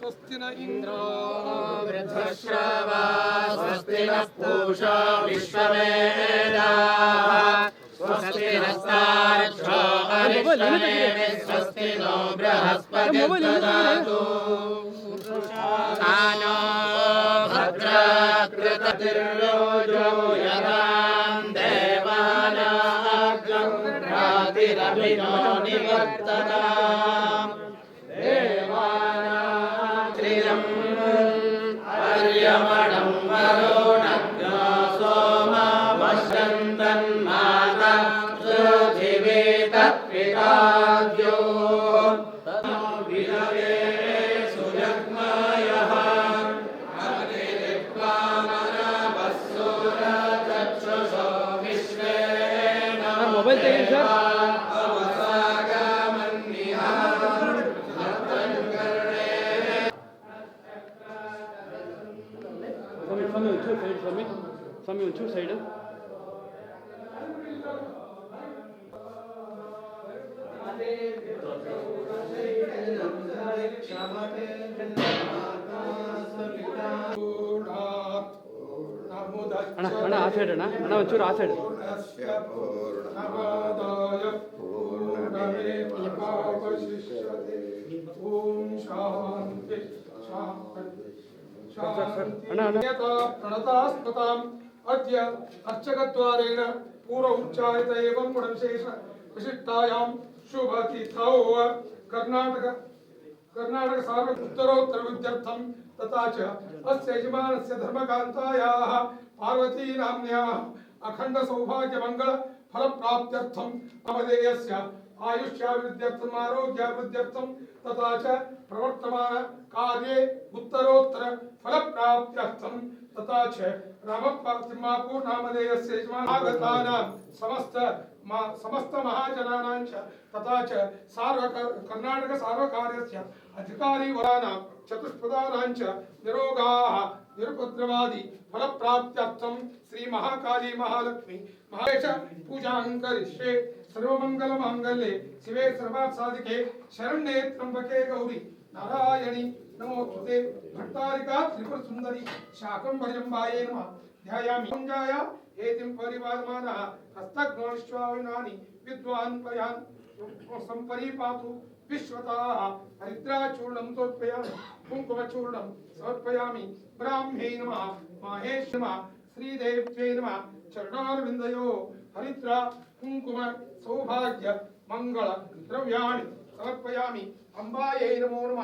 स्वस्ति न इन्द्रो वृद्धश्रवा स्वस्ति नः पूषा विश्ववेदाः स्वस्ति नस्तार्क्ष्यो अरिष्टनेमि स्वस्ति नो बृहस्पतिर्ददातु आनो भद्राकृततिर्योजो यदाम् देवानाग्रम् रातिरभिनो निवर्तताम् ಸ್ವಾಮಿ ಒಂಚೂರು ಸೈಡು ಅಣ್ಣ ಅಣ್ಣ ಆ ಸೈಡ್ ಅಣ್ಣ ಅಣ್ಣ ಒಂಚೂರು ಆ ಸೈಡ್ ಓಂ अद्य अर्चकद्वारेण पूर्व उच्चारित एवं गुणविशेष विशिष्टायां शुभतीर्थौ कर्नाटक कर्नाटक सार्व उत्तरोत्तरविद्यर्थं तथा च अस्य यजमानस्य धर्मकान्तायाः पार्वतीनाम्न्याः अखण्डसौभाग्यमङ्गलफलप्राप्त्यर्थं नवदेयस्य आयुष्याभिवृद्ध्यर्थम्, आरोग्याभिवृद्ध्यर्थं तथा च फल उत्तरोत्तरफलप्राप्त्यर्थं तथा च रामपातिमापूर नामधेयस्य यजमान आगतानां समस्त मा- समस्त महाजनानां च तथा च चतुष्पदानां च निरोगाः, निरुपद्रवादि फलप्राप्त्यर्थं महालक्ष्मी महेश पूजां करिष्ये। सर्वमङ्गलमाङ्गल्ये शिवे सर्वार्थसाधिके शरण्ये त्र्यम्बके गौरी नारायणि। నమోస్తుతే భట్టారికా త్రిపుర సుందరి శాకం భజంబాయే నమ ధ్యాయామి పుంజాయ ఏతిం పరివాదమాన హస్తగ్నోష్వాయునాని విద్వాన్ పయాన్ సంపరీపాతు విశ్వతా హరిద్రాచూర్ణం తోర్పయామి కుంకుమచూర్ణం సమర్పయామి బ్రాహ్మే నమ మహేష్ నమ శ్రీదేవ్యే నమ చరణారవిందయో హరిద్ర కుంకుమ సౌభాగ్య మంగళ ద్రవ్యాణి సమర్పయామి అంబాయై నమో నమ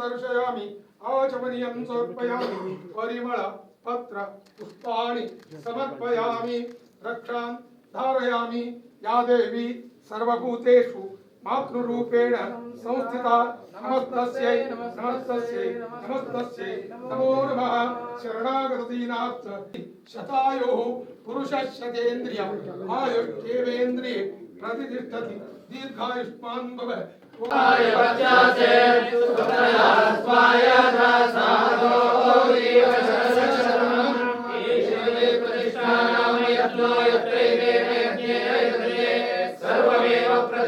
దర్శయామి ఆచమనీయం సమర్పయామి పరిమళ పత్ర పుష్పాణి సమర్పయామి రక్షాం ధారయామి యా దేవి సర్వభూతేషు मातृरूपेण संस्थिता नमस्तस्यै नमस्तस्यै नमस्तस्यै नमो नमः। शरणागतदीनाथ शतायोः पुरुषशतेन्द्रिय आयुर्देवेन्द्रिये प्रतिष्ठति। दीर्घायुष्मान् भव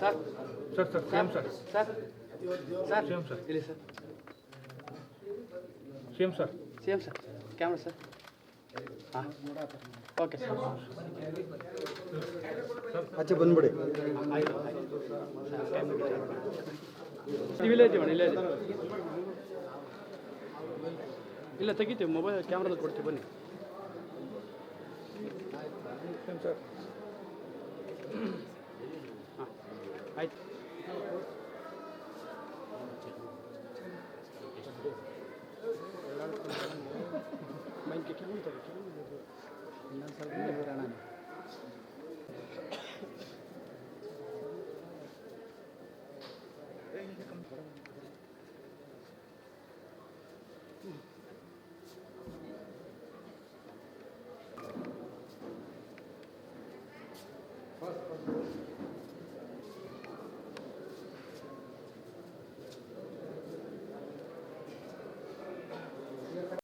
sir sir sir same sir sir sir same sir ಇಲ್ಲಿ sir same sir same sir camera sir ಹಾಂ ಓಕೆ ಸರ್ ಆಚೆ ಬಂದ್ಬಿಡಿ ಇದ್ದೀವಿ ಅಣ್ಣ ಇಲ್ಲೇ ಇಲ್ಲ ತೆಗಿತೀವಿ ಮೊಬೈಲ್ ಕ್ಯಾಮ್ರಾದಲ್ಲಿ ಕೊಡ್ತೀವಿ ಬನ್ನಿ はい。इनके किलोमीटर किलोमीटर पुराना में Mm-hmm.